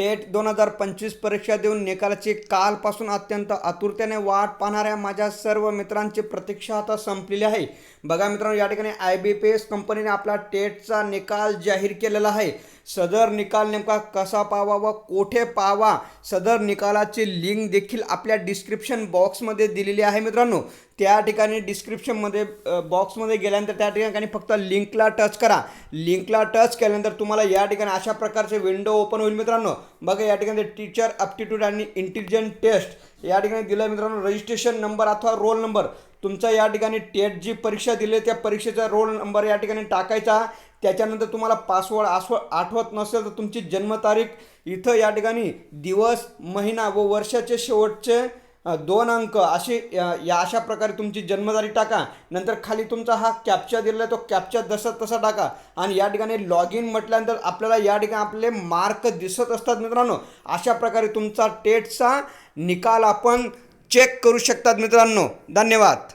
TET दोन हजार पंचवीस परीक्षा देऊन निकालाची कालपासून अत्यंत आतुरतेने वाट पाहणाऱ्या माझ्या सर्व मित्रांची प्रतीक्षा आता संपलेली आहे. बघा मित्रांनो या ठिकाणी आय बी पी एस कंपनीने आपला टेटचा निकाल जाहीर केलेला आहे. सदर निकाल नेमका कसा पाहावा व कोठे पावा सदर निकालाची लिंक देखील आपल्या डिस्क्रिप्शन बॉक्समध्ये दिलेली आहे मित्रांनो. त्या ठिकाणी डिस्क्रिप्शनमध्ये बॉक्समध्ये गेल्यानंतर त्या ठिकाणी फक्त लिंकला टच करा. लिंकला टच केल्यानंतर तुम्हाला या ठिकाणी अशा प्रकारचे विंडो ओपन होईल मित्रांनो. बघा या ठिकाणी टीचर अप्टिट्यूड आणि इंटेलिजंट टेस्ट या ठिकाणी दिलं मित्रांनो रजिस्ट्रेशन नंबर अथवा रोल नंबर तुमचा या ठिकाणी टेट जी परीक्षा दिली त्या परीक्षेचा रोल नंबर या ठिकाणी टाकायचा. त्याच्यानंतर तुम्हाला पासवर्ड आसव आठवत नसेल तर तुमची जन्मतारीख इथं या ठिकाणी दिवस महिना व वर्षाचे शेवटचे दोन अंक असे या या अशा प्रकारे तुमची जन्मतारीख टाका. नंतर खाली तुमचा हा कॅप्चा दिलेला आहे तो कॅप्चा जसा तसा टाका. आणि या ठिकाणी लॉग इन म्हटल्यानंतर आपल्याला या ठिकाणी आपले मार्क दिसत असतात मित्रांनो. अशा प्रकारे तुमचा टेटचा निकाल आपण चेक करू शकतात मित्रांनो. धन्यवाद.